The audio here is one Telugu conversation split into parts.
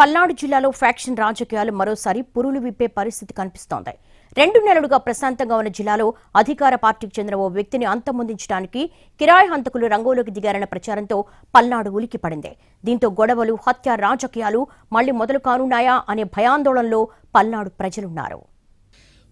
పల్నాడు జిల్లాలో ఫ్యాక్షన్ రాజకీయాలు మరోసారి పురులు విప్పే పరిస్థితి కనిపిస్తోంది. రెండు నెలలుగా ప్రశాంతంగా ఉన్న జిల్లాలో అధికార పార్టీకి చెందిన ఓ వ్యక్తిని అంతమొందించడానికి కిరాయి హంతకులు రంగంలోకి దిగారన్న ప్రచారంతో పల్నాడు ఉలిక్కిపడింది దీంతో గొడవలు హత్య రాజకీయాలు మళ్ళీ మొదలు కానున్నాయా అనే భయాందోళనలో పల్నాడు ప్రజలున్నారు.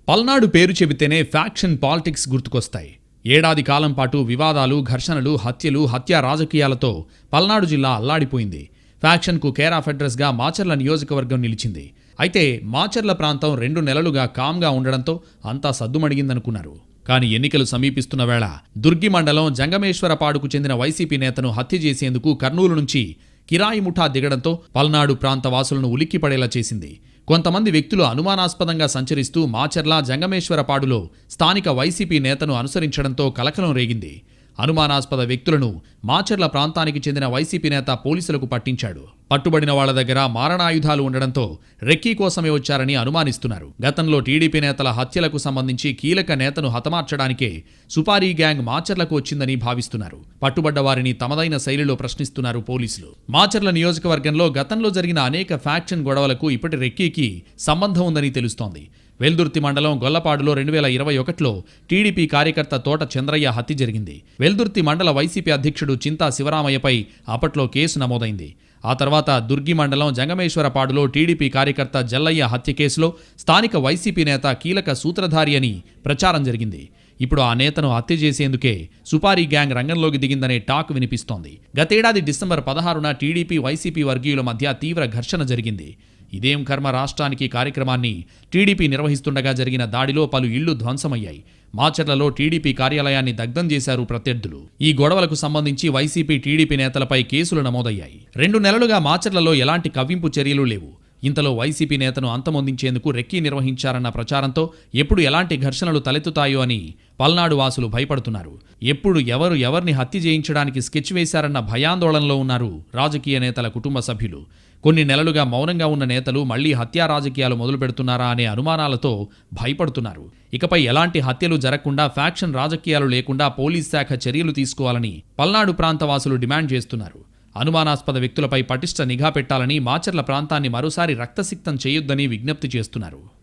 పల్నాడు పేరు చెబితేనే ఫ్యాక్షన్ పాలిటిక్స్ గుర్తుకొస్తాయి. ఏడాది కాలం పాటు వివాదాలు ఘర్షణలు హత్యలు హత్యా రాజకీయాలతో పల్నాడు జిల్లా అల్లాడిపోయింది. ఫ్యాక్షన్కు కేర్ ఆఫ్ అడ్రస్గా మాచర్ల నియోజకవర్గం నిలిచింది. అయితే మాచర్ల ప్రాంతం రెండు నెలలుగా కామ్గా ఉండడంతో అంతా సద్దుమణిగిందనుకున్నారు కానీ ఎన్నికలు సమీపిస్తున్న వేళ దుర్గి మండలం జంగమేశ్వరపాడుకు చెందిన వైసీపీ నేతను హత్య చేసేందుకు కర్నూలు నుంచి కిరాయి ముఠా దిగడంతో పల్నాడు ప్రాంత వాసులను ఉలిక్కిపడేలా చేసింది. కొంతమంది వ్యక్తులు అనుమానాస్పదంగా సంచరిస్తూ మాచర్ల జంగమేశ్వరపాడులో స్థానిక వైసీపీ నేతను అనుసరించడంతో కలకలం రేగింది. అనుమానాస్పద వ్యక్తులను మాచర్ల ప్రాంతానికి చెందిన వైసీపీ నేత పోలీసులకు పట్టించాడు. పట్టుబడిన వాళ్ళ దగ్గర మారణాయుధాలు ఉండడంతో రెక్కీ కోసమే వచ్చారని అనుమానిస్తున్నారు. గతంలో టీడీపీ నేతల హత్యలకు సంబంధించి కీలక నేతను హతమార్చడానికే సుపారీ గ్యాంగ్ మాచర్లకు వచ్చిందని భావిస్తున్నారు. పట్టుబడ్డ వారిని తమదైన శైలిలో ప్రశ్నిస్తున్నారు పోలీసులు. మాచర్ల నియోజకవర్గంలో గతంలో జరిగిన అనేక ఫ్యాక్షన్ గొడవలకు ఇప్పటి రెక్కీకి సంబంధం ఉందని తెలుస్తోంది. వెల్దుర్తి మండలం గొల్లపాడులో రెండు వేల ఇరవై ఒకటిలో టీడీపీ కార్యకర్త తోట చంద్రయ్య హత్య జరిగింది. వెల్దుర్తి మండల వైసీపీ అధ్యక్షుడు చింతా శివరామయ్యపై అప్పట్లో కేసు నమోదైంది. ఆ తర్వాత దుర్గి మండలం జంగమేశ్వరపాడులో టీడీపీ కార్యకర్త జల్లయ్య హత్య కేసులో స్థానిక వైసీపీ నేత కీలక సూత్రధారి అని ప్రచారం జరిగింది. ఇప్పుడు ఆ నేతను హత్య చేసేందుకే సుపారీ గ్యాంగ్ రంగంలోకి దిగిందనే టాక్ వినిపిస్తోంది. గతేడాది డిసెంబర్ పదహారున టీడీపీ వైసీపీ వర్గీయుల మధ్య తీవ్ర ఘర్షణ జరిగింది. ఇదేం కర్మ రాష్ట్రానికి కార్యక్రమాన్ని? టీడీపీ నిర్వహిస్తుండగా జరిగిన దాడిలో పలు ఇళ్ళు ధ్వంసమయ్యాయి. మాచర్లలో టీడీపీ కార్యాలయాన్ని దగ్ధం చేశారు ప్రత్యర్థులు. ఈ గొడవలకు సంబంధించి వైసీపీ టీడీపీ నేతలపై కేసులు నమోదయ్యాయి. రెండు నెలలుగా మాచర్లలో ఎలాంటి కవ్వింపు చర్యలు లేవు. ఇంతలో వైసీపీ నేతను అంతమొందించేందుకు రెక్కీ నిర్వహించారన్న ప్రచారంతో ఎప్పుడు ఎలాంటి ఘర్షణలు తలెత్తుతాయో అని పల్నాడు వాసులు భయపడుతున్నారు. ఎప్పుడు ఎవరు ఎవరిని హత్య చేయించడానికి స్కెచ్ వేశారన్న భయాందోళనలో ఉన్నారు రాజకీయ నేతల కుటుంబ సభ్యులు. కొన్ని నెలలుగా మౌనంగా ఉన్న నేతలు మళ్ళీ హత్యా రాజకీయాలు మొదలు పెడుతున్నారా అనే అనుమానాలతో భయపడుతున్నారు. ఇకపై ఎలాంటి హత్యలు జరగకుండా ఫ్యాక్షన్ రాజకీయాలు లేకుండా పోలీస్ శాఖ చర్యలు తీసుకోవాలని పల్నాడు ప్రాంతవాసులు డిమాండ్ చేస్తున్నారు. అనుమానాస్పద వ్యక్తులపై పటిష్ట నిఘా పెట్టాలని మాచర్ల ప్రాంతాన్ని మరోసారి రక్తసిక్తం చేయొద్దని విజ్ఞప్తి చేస్తున్నారు.